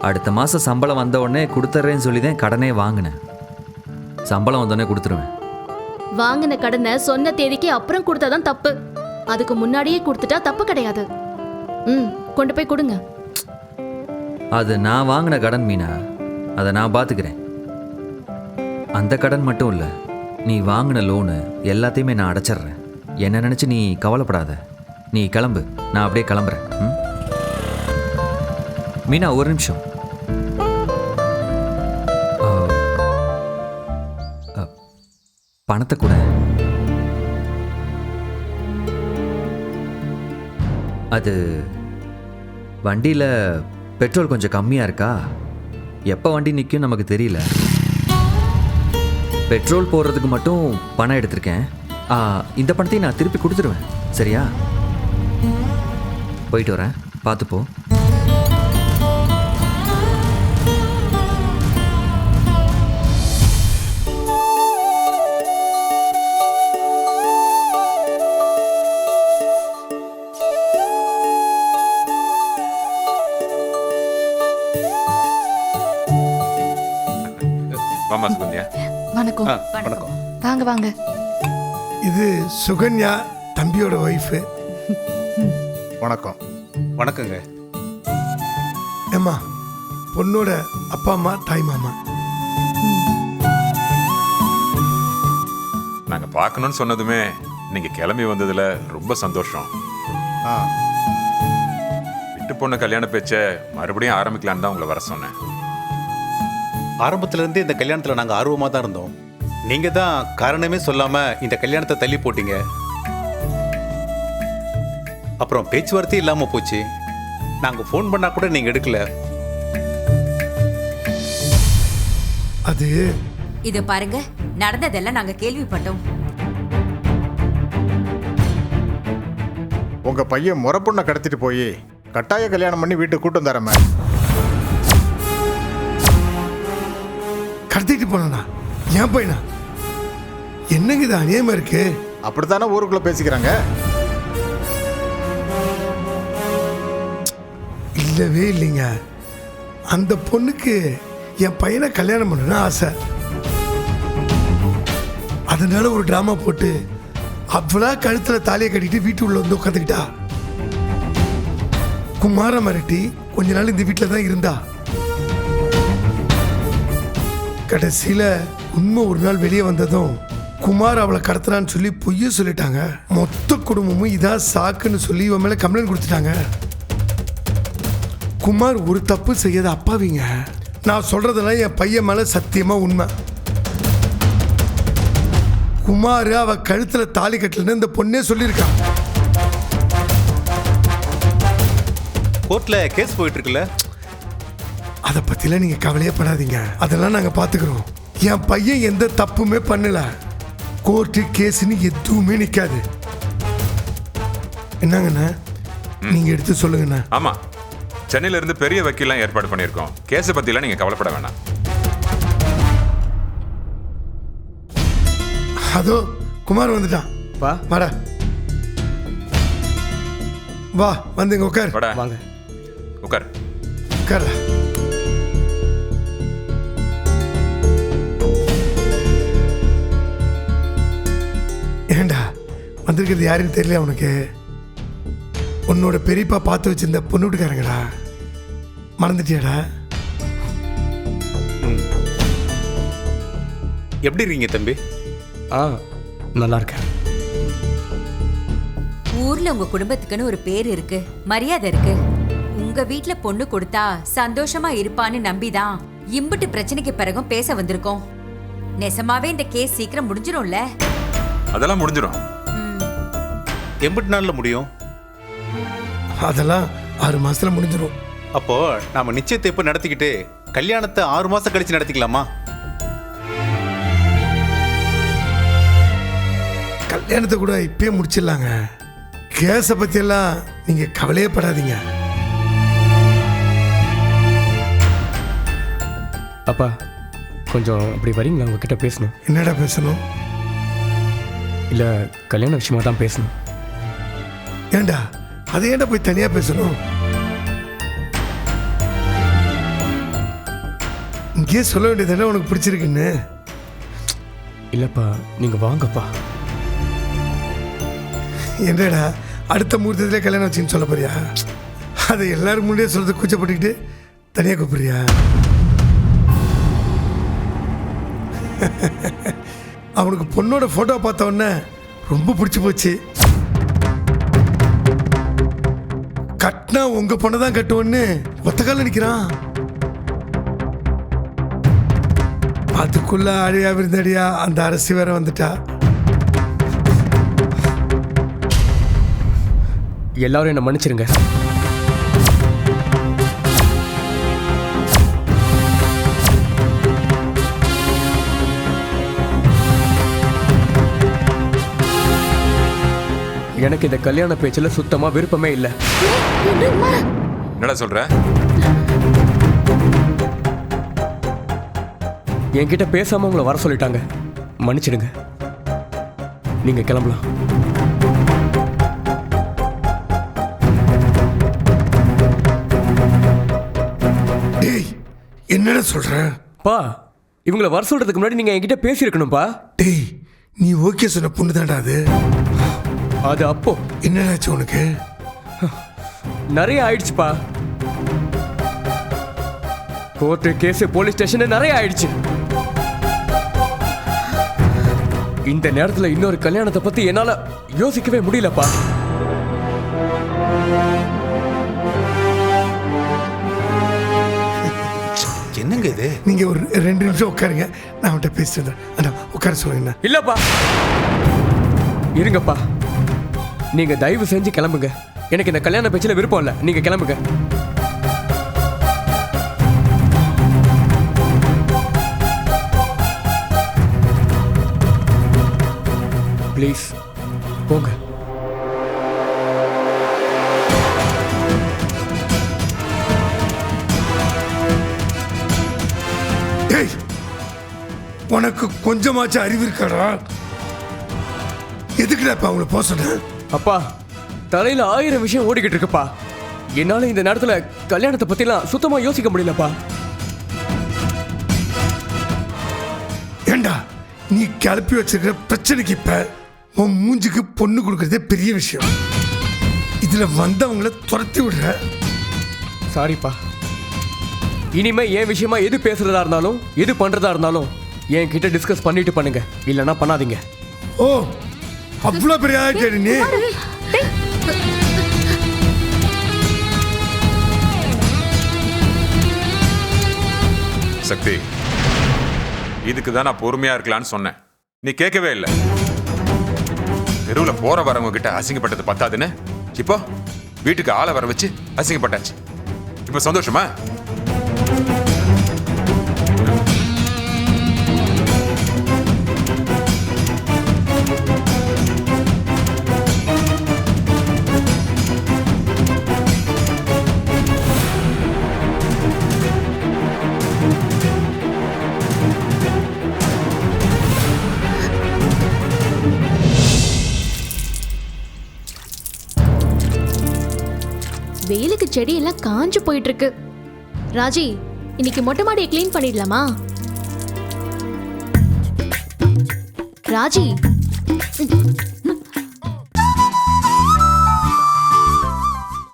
அடுத்த மாதம் சம்பளம் வந்த உடனே கொடுத்துட்றேன்னு சொல்லி தான் கடனே வாங்கினேன். சம்பளம் வந்தோடனே கொடுத்துருவேன். வாங்கின கடனை சொன்ன தேதிக்கு அப்புறம் கொடுத்தாதான் தப்பு. அதுக்கு முன்னாடியே கொடுத்துட்டா தப்பு கிடையாது. ம் கொண்டு போய் கொடுங்க. அது நான் வாங்கின கடன் மீனா? அதை நான் பார்த்துக்கிறேன் அந்த கடன் மட்டும் இல்லை நீ வாங்கின லோனு எல்லாத்தையுமே நான் அடைச்சிட்றேன். என்ன நினச்சி நீ கவலைப்படாத. நீ கிளம்பு நான் அப்படியே கிளம்புறேன். ம்? மீனா ஒரு நிமிஷம். பணத்தை கூட. அது வண்டியில் பெட்ரோல் கொஞ்சம் கம்மியாக இருக்கா? எப்போ வண்டி நிற்கும் நமக்கு தெரியல. பெட்ரோல் போடுறதுக்கு மட்டும் பணம் எடுத்திருக்கேன். இந்த பணத்தையும் நான் திருப்பி கொடுத்துருவேன். சரியா? போயிட்டு வரேன். பார்த்துப்போ. வணக்கம். வணக்கம். வாங்க வாங்க. இது சுகன்யா தம்பியோட ஒய்ஃபு வணக்கம். வணக்கங்க. ஏம்மா பொண்ணோட அப்பா அம்மா தாய் மாமா? நாங்க பார்க்கணும்னு சொன்னதுமே நீங்க கிளம்பி வந்ததுல ரொம்ப சந்தோஷம். ஆ. விட்டு பொண்ணு கல்யாண பேச்ச மறுபடியும் ஆரம்பிக்கலான்னு தான் உங்களை வர சொன்னேன். ஆரம்பத்துல இருந்தே இந்த கல்யாணத்துல நாங்க ஆர்வமா தான் இருந்தோம். நீங்க தான் காரணமே சொல்லாம இந்த கல்யாணத்தை தள்ளி போட்டீங்க. அப்புறம் பேச்சுவார்த்தையே இல்லாம போச்சு. நாங்க ஃபோன் பண்ணா கூட நீங்க எடுக்கல. அது இது பாருங்க நடந்ததெல்லாம் நாங்க கேள்விப்பட்டோம். உங்க பையன் முறப்பொண்ணை கடத்திட்டு போய் கட்டாய கல்யாணம் பண்ணி வீட்டுக்கு கூட்டம் தரமே கடத்திட்டு போனா ஏன் பையனா? என்னங்க இது அநியமா இருக்கு? அப்படித்தானே ஊருக்குள்ள பேசிக்கிறாங்க? இல்லவே இல்லைங்க. அந்த பொண்ணுக்கு என் பையனை கல்யாணம் பண்ணணும்னு ஆசை. அதனால ஒரு டிராமா போட்டு அவ்வளோ கழுத்தில் தாலியை கட்டிட்டு வீட்டு உள்ள வந்து உட்காந்துக்கிட்டா. குமார மிரட்டி கொஞ்ச நாள் இந்த வீட்டில் தான் இருந்தா. கடைசியில் உண்மை ஒரு நாள் வெளியே வந்ததும் குமார் அவளை கடத்துறான்னு சொல்லி பொய்ய சொல்லிட்டாங்க. மொத்த குடும்பமும் இதான் சாக்குன்னு சொல்லி இவன் மேலே கம்ப்ளைண்ட் கொடுத்துட்டாங்க. குமார் ஒரு தப்பு செய்யாத அப்பாவிங்க. நான் சொல்றதெல்லாம் என் பையன் மேலே சத்தியமாக உண்மை. குமார் அவ கழுத்துல தாலி கட்டலன்னு இந்த பொண்ணே சொல்லியிருக்கான் கோர்ட்ல கேஸ் போயிட்டு இருக்குல்ல? அதை பத்திலாம் நீங்க கவலையே படாதீங்க. அதெல்லாம் நாங்க பாத்துக்கிறோம். என் பையன் எந்த தப்புமே பண்ணல. கோர்ட்டு கேஸ்னு எதுவுமே நிக்காது. என்னங்கண்ணா? நீங்க எடுத்து சொல்லுங்கண்ணா. ஆமா. சென்னையில இருந்து பெரிய வக்கீல்லாம் ஏற்பாடு பண்ணியிருக்கோம். கேஸை பத்திலாம் நீங்க கவலைப்பட வேண்டாம் அதோ குமார் வந்துட்டான். வா. வாடா. வா வந்துங்க உட்கார். வாடா. வாங்க. உட்கார். உட்கார்டா. வந்திருக்கிறது யாருன்னு தெரியல உனக்கு. உன்னோட பெரியப்பா பார்த்து வச்சிருந்த பொண்ணு வீட்டுக்காரங்கடா. மறந்துட்டியாடா? எப்படி இருக்கீங்க தம்பி? ஆ நல்லா இருக்கேன். ஊர்ல உங்க குடும்பத்துக்குன்னு ஒரு பேர் இருக்கு மரியாதை இருக்கு. உங்க வீட்ல பொண்ணு கொடுத்தா சந்தோஷமா இருப்பான்னு நம்பிதான் இம்புட்டு பிரச்சனைக்கு பிறகும் பேச வந்திருக்கோம். நெசமாவே இந்த கேஸ் சீக்கிரம் முடிஞ்சிடும்ல அதெல்லாம் முடிஞ்சிடும் எண்பத்தி நாள்ல முடியும்? அதெல்லாம் ஆறு மாசத்துல முடிஞ்சிடும் அப்போ நாம நிச்சயத்தை எப்ப நடத்திக்கிட்டு கல்யாணத்தை ஆறு மாசம் கழிச்சு நடத்திக்கலாமா? கல்யாணத்தை கூட இப்பயே முடிச்சிடலாங்க. கேஸை பற்றியெல்லாம் நீங்கள் கவலையே படாதீங்க. அப்பா கொஞ்சம் அப்படி வரீங்களா? உங்ககிட்ட பேசணும். என்னடா பேசணும்? இல்லை கல்யாண விஷயமா தான் பேசணும். ஏண்டா? அதை ஏன்டா போய் தனியாக பேசணும்? அங்கேயே சொல்ல வேண்டியதானே உனக்கு பிடிச்சிருக்குன்னு? இல்லைப்பா நீங்கள் வாங்கப்பா. என்னடா அடுத்த முகூர்த்தத்திலே கல்யாணம் வச்சுன்னு சொல்ல போறியா? அதை எல்லாரும் முன்னாடியே சொல்றது கூச்சப்பட்டுக்கிட்டு தனியாக கூப்பிடுறியா? அவனுக்கு பொண்ணோட ஃபோட்டோ பார்த்த உடனே ரொம்ப பிடிச்சி போச்சு. கட்டினா உங்க பொண்ணை தான் கட்டுவோன்னு ஒத்த கால நிற்கிறான் அதுக்குள்ள அழியா விருந்தடியா அந்த அரசி வேற வந்துட்டா. எல்லாரும் என்னை மன்னிச்சிருங்க. எனக்கு இந்த கல்யாண பேச்சில் சுத்தமாக விருப்பமே இல்லை. என்னடா சொல்ற? என்கிட்ட பேசாம உங்களை வர சொல்லிட்டாங்க. மன்னிச்சிடுங்க. நீங்க கிளம்பலாம். டேய் என்னடா சொல்ற? பா இவங்களை வர சொல்றதுக்கு முன்னாடி நீங்க என்கிட்ட பேசியிருக்கணும்ப்பா டேய் நீ ஓகே சொன்ன பொண்ணு தான்டா அது. அது அப்போ. என்னடாச்சு உனக்கு? நிறைய ஆயிடுச்சுப்பா. கோர்ட்டு கேஸ் போலீஸ் ஸ்டேஷன் நிறைய ஆயிடுச்சு. இந்த நேரத்துல இன்னொரு கல்யாணத்தை பத்தி என்னால யோசிக்கவே முடியலப்பா. என்னங்க இது? நீங்க ஒரு ரெண்டு நிமிஷம் உட்காருங்க. நான் அவன்கிட்ட பேசிட்டு அண்ணா உட்கார சொல்லுங்க இல்லப்பா. இருங்கப்பா. நீங்க தயவு செஞ்சு கிளம்புங்க. எனக்கு இந்த கல்யாண பேச்சில் விருப்பம் இல்லை. நீங்க கிளம்புங்க. ப்ளீஸ் போங்க. டேய் உனக்கு கொஞ்சமாச்சும் அறிவு இருக்காடா. எதுக்குடா இப்ப அவங்களை போக சொன்ன? அப்பா தலையில ஆயிரம் விஷயம் ஓடிக்கிட்டு இருக்குப்பா. என்னால இந்த நேரத்துல கல்யாணத்தை பத்திலாம் சுத்தமா யோசிக்க முடியலப்பா. ஏண்டா நீ கிளப்பி வச்சிருக்கிற பிரச்சனைக்கு இப்ப உன் மூஞ்சிக்கு பொண்ணு கொடுக்கறதே பெரிய விஷயம். இதுல வந்தவங்கள துரத்தி விடுற. சாரிப்பா இனிமே என் விஷயமா எது பேசுறதா இருந்தாலும் எது பண்றதா இருந்தாலும் என்கிட்ட டிஸ்கஸ் பண்ணிட்டு பண்ணுங்க. இல்லைன்னா பண்ணாதீங்க. ஓ அவ்வளோ பெரிய ஆகிட்டே நீ? சக்தி இதுக்கு தான் நான் பொறுமையா இருக்கலாம்னு சொன்னேன். நீ கேட்கவே இல்லை. தெருவில் போற வரவங்க கிட்ட அசிங்கப்பட்டது பத்தாதுன்னு? இப்போ வீட்டுக்கு ஆளை வர வச்சு அசிங்கப்பட்டாச்சு. இப்போ சந்தோஷமா? வெயிலுக்கு செடி எல்லாம் காஞ்சு போயிட்டு இருக்கு ராஜி இன்னைக்கு மொட்டை மாடியை க்ளீன் பண்ணிடலாமா? ராஜி